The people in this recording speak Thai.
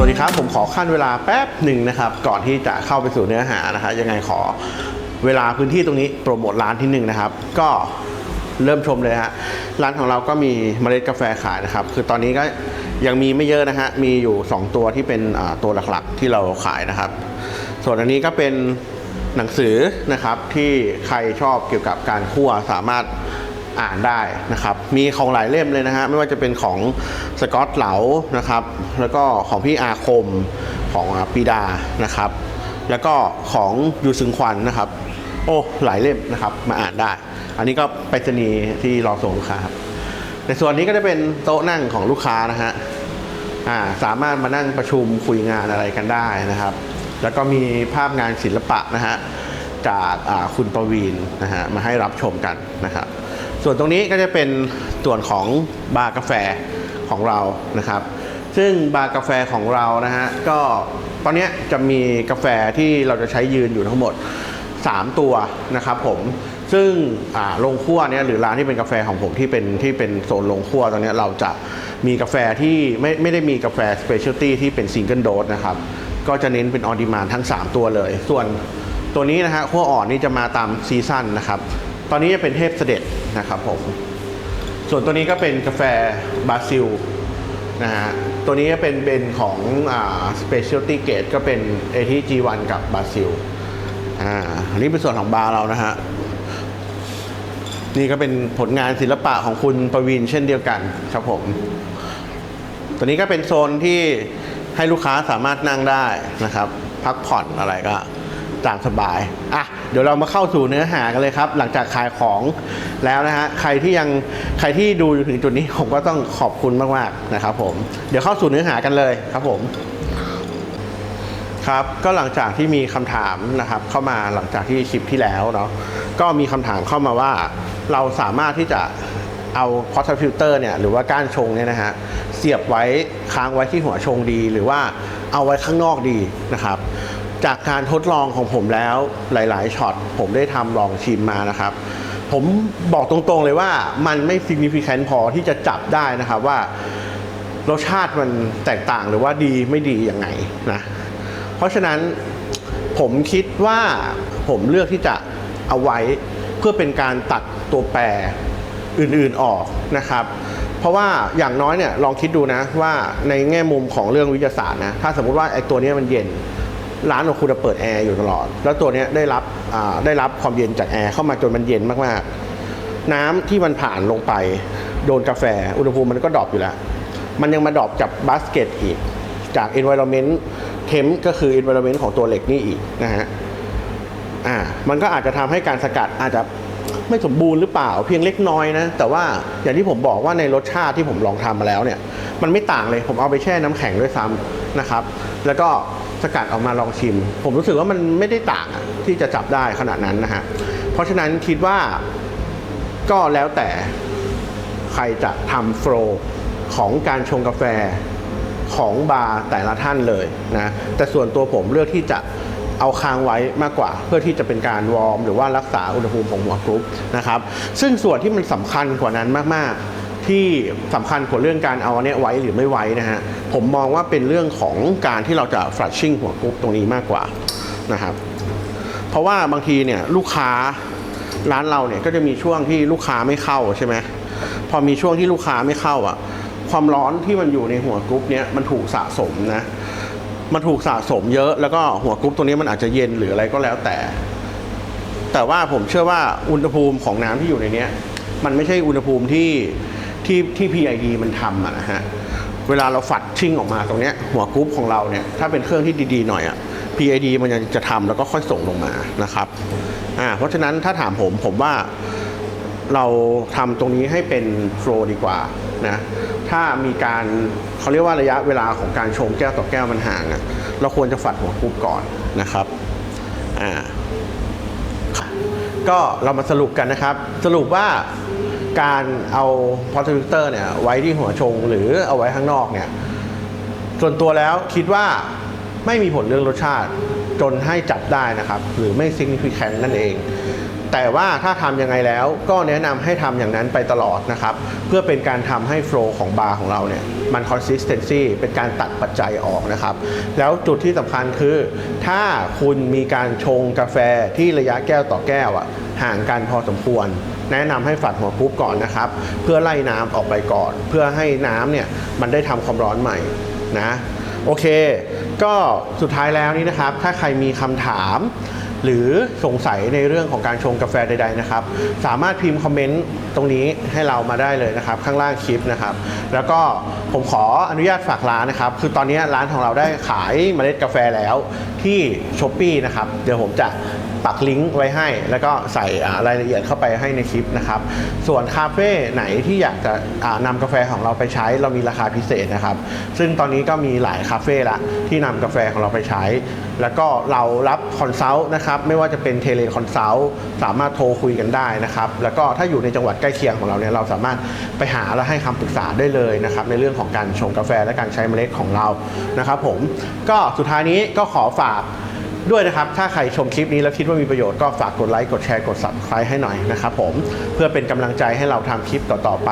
สวัสดีครับ ผมขอขั้นเวลาแป๊บหนึ่งนะครับ ก่อนที่จะเข้าไปสู่เนื้อหานะครับยังไงขอเวลาพื้นที่ตรงนี้โปรโมทร้านที่หนึ่งนะครับ ก็เริ่มชมเลยฮะร้านของเราก็มีเมล็ดกาแฟขายนะครับ คือตอนนี้ก็ยังมีไม่เยอะนะฮะมีอยู่ 2 ตัวที่เป็นตัวหลักๆที่เราขายนะครับ ส่วนอันนี้ก็เป็นหนังสือนะครับที่ใครชอบเกี่ยวกับการคั่วสามารถ อ่านได้นะครับ มีของหลายเล่มเลยนะฮะ ไม่ว่าจะเป็นของสกอตเหลานะครับ แล้วก็ของพี่อาคมของปีดานะครับ แล้วก็ของยูซึงควันนะครับ โอ้หลายเล่มนะครับมาอ่านได้ อันนี้ก็ไปรษณีย์ที่รอส่งลูกค้าครับในส่วนนี้ก็จะเป็นโต๊ะนั่งของลูกค้านะฮะาสามารถมานั่งประชุมคุยงานอะไรกันได้นะครับ แล้วก็มีภาพงานศิลปะนะฮะจากาคุณประวีนนะฮะมาให้รับชมกันนะครับ ส่วนตรงนี้ก็จะเป็นส่วนของบาร์กาแฟของเรานะครับ ซึ่งบาร์กาแฟของเรานะฮะก็ตอนนี้จะมีกาแฟที่เราจะใช้ยืนอยู่ทั้งหมด 3 ตัวนะครับผมซึ่งโรงคั่วเนี่ยหรือร้านที่เป็นกาแฟของผมที่เป็นที่เป็นโซนโรงคั่วตอนนี้เราจะมีกาแฟที่ไม่ไม่ได้มีกาแฟสเปเชียลตี้ที่เป็นซิงเกิลโดสนะครับ ก็จะเน้นเป็นออดิมานทั้ง 3 ตัวเลย ส่วนตัวนี้นะฮะคั่วอ่อนนี่จะมาตามซีซั่นนะครับ ตอนนี้จะเป็นเทพเสด็จนะครับผม ส่วนตัวนี้ก็เป็นกาแฟบราซิลนะฮะ ตัวนี้ก็เป็นเป็นของอ่า specialty grade ก็เป็น ATG1 กับบราซิล อ่านนี้เป็นส่วนของบาร์เรานะฮะ นี่ก็เป็นผลงานศิลปะของคุณประวินเช่นเดียวกันครับผม ตัวนี้ก็เป็นโซนที่ให้ลูกค้าสามารถนั่งได้นะครับ พักผ่อนอะไรก็ ตามสบายอะเดี๋ยวเรามาเข้าสู่เนื้อหากันเลยครับ หลังจากขายของแล้วนะฮะใครที่ยังใครที่ดูอยู่ถึงจุดนี้ผมก็ต้องขอบคุณมากๆนะครับ ผมเดี๋ยวเข้าสู่เนื้อหากันเลยครับผมครับก็หลังจากที่มีคำถามนะครับ เข้ามาหลังจากที่คลิปที่แล้วเนาะก็มีคำถามเข้ามาว่า เราสามารถที่จะเอาพอตฟิลเตอร์เนี่ยหรือว่าก้านชงเนี่ยนะฮะเสียบไว้ค้างไว้ที่หัวชงดี หรือว่าเอาไว้ข้างนอกดีนะครับ จากการทดลองของผมแล้วหลาย ๆช็อตผมได้ทำลองชิมมานะครับ ผมบอกตรงๆเลยว่ามันไม่ significant พอที่จะจับได้นะครับว่ารสชาติมันแตกต่างหรือว่าดีไม่ดียังไงนะเพราะฉะนั้นผมคิดว่าผมเลือกที่จะเอาไว้เพื่อเป็นการตัดตัวแปรอื่นๆออกนะครับ เพราะว่าอย่างน้อยเนี่ยลองคิดดูนะว่าในแง่มุมของเรื่องวิทยาศาสตร์นะถ้าสมมุติว่าไอ้ตัวนี้มันเย็น ร้านของคุณจะเปิดแอร์อยู่ตลอด แล้วตัวนี้ได้รับได้รับความเย็นจากแอร์เข้ามาจนมันเย็นมากๆ น้ำที่มันผ่านลงไป โดนกาแฟ อุณหภูมิมันก็ดรอปอยู่แล้ว มันยังมาดรอปจากบาสเกตอีก จาก environment temp ก็คือ environment ของตัวเหล็กนี่อีกนะฮะอ่ามันก็อาจจะทำให้การสกัดอาจจะไม่สมบูรณ์หรือเปล่าเพียงเล็กน้อยนะ แต่ว่าอย่างที่ผมบอกว่าในรสชาติที่ผมลองทำมาแล้วเนี่ย มันไม่ต่างเลยผมเอาไปแช่น้ำแข็งด้วยซ้ำนะครับ แล้วก็ สกัดออกมาลองชิม ผมรู้สึกว่ามันไม่ได้ต่างที่จะจับได้ขนาดนั้นนะฮะ เพราะฉะนั้นคิดว่าก็แล้วแต่ใครจะทำโฟลของการชงกาแฟของบาร์แต่ละท่านเลยนะแต่ส่วนตัวผมเลือกที่จะเอาค้างไว้มากกว่า เพื่อที่จะเป็นการวอร์ม หรือว่ารักษาอุณหภูมิของหัวกรุ๊ปนะครับซึ่งส่วนที่มันสำคัญกว่านั้นมากๆ ที่สำคัญกว่าเรื่องการเอาเนี้ยไว้หรือไม่ไว้นะฮะผมมองว่าเป็นเรื่องของการที่เราจะฟลัชชิ่งหัวกรุ๊ปตรงนี้มากกว่านะครับเพราะว่าบางทีเนี่ยลูกค้าร้านเราเนี่ยก็จะมีช่วงที่ลูกค้าไม่เข้าใช่ไหมพอมีช่วงที่ลูกค้าไม่เข้าอะ ความร้อนที่มันอยู่ในหัวกรุ๊ปเนี้ยมันถูกสะสมนะมันถูกสะสมเยอะแล้วก็หัวกรุ๊ปตัวนี้มันอาจจะเย็นหรืออะไรก็แล้วแต่ แต่ว่าผมเชื่อว่าอุณหภูมิของน้ำที่อยู่ในเนี้ย มันไม่ใช่อุณหภูมิที่ ที่ที่ PID มันทำอะนะฮะเวลาเราฝัดชิ่งออกมาตรงเนี้ยหัวกรุ๊ปของเราเนี่ยถ้าเป็นเครื่องที่ดีๆหน่อยอะ PID มันยังจะทำแล้วก็ค่อยส่งลงมานะครับอ่าเพราะฉะนั้นถ้าถามผมผมว่าเราทำตรงนี้ให้เป็นโฟล์ดีกว่านะถ้ามีการเขาเรียกว่าระยะเวลาของการชงแก้วต่อแก้วมันห่างอะเราควรจะฝัดหัวกรุ๊ปก่อนนะครับอ่าก็เรามาสรุปกันนะครับ สรุปว่า การเอาพอร์ตฟิลเตอร์เนี่ยไว้ที่หัวชงหรือเอาไว้ข้างนอกเนี่ยส่วนตัวแล้วคิดว่าไม่มีผลเรื่องรสชาติจนให้จับได้นะครับ หรือไม่ significant นั่นเอง แต่ว่าถ้าทำยังไงแล้วก็แนะนำให้ทำอย่างนั้นไปตลอดนะครับ เพื่อเป็นการทำให้โฟล์ของบาร์ของเราเนี่ย มัน consistency เป็นการตัดปัจจัยออกนะครับ แล้วจุดที่สำคัญคือ ถ้าคุณมีการชงกาแฟที่ระยะแก้วต่อแก้วอะ ห่างกันพอสมควร แนะนำให้ฝัดหัวคุบก่อนนะครับ เพื่อไล่น้ำออกไปก่อน เพื่อให้น้ำเนี่ยมันได้ทำความร้อนใหม่นะโอเค ก็สุดท้ายแล้วนี้นะครับ ถ้าใครมีคำถาม หรือสงสัยในเรื่องของการชงกาแฟใด ๆนะครับ สามารถพิมพ์คอมเมนต์ตรงนี้ให้เรามาได้เลยนะครับ ข้างล่างคลิปนะครับ แล้วก็ผมขออนุญาตฝากร้านนะครับ คือตอนนี้ร้านของเราได้ขายเมล็ดกาแฟแล้วที่ช้อปปีนะครับ เดี๋ยวผมจะ ปักลิงก์ไว้ให้ แล้วก็ใส่รายละเอียดเข้าไปให้ในคลิปนะครับ ส่วนคาเฟ่ไหนที่อยากจะอ่านำกาแฟของเราไปใช้เรามีราคาพิเศษนะครับ ซึ่งตอนนี้ก็มีหลายคาเฟ่ละที่นำกาแฟของเราไปใช้ แล้วก็เรารับคอนซัลท์นะครับ ไม่ว่าจะเป็นเทเลคอนซัลท์สามารถโทรคุยกันได้นะครับ แล้วก็ถ้าอยู่ในจังหวัดใกล้เคียงของเราเนี่ยเราสามารถไปหาและให้คำปรึกษาได้เลยนะครับ ในเรื่องของการชงกาแฟและการใช้เมล็ดของเรานะครับ ผมก็สุดท้ายนี้ก็ขอฝาก ด้วยนะครับ ถ้าใครชมคลิปนี้แล้วคิดว่ามีประโยชน์ก็ฝากกดไลค์กดแชร์กด subscribe ให้หน่อยนะครับผมเพื่อเป็นกำลังใจให้เราทำคลิปต่อๆไป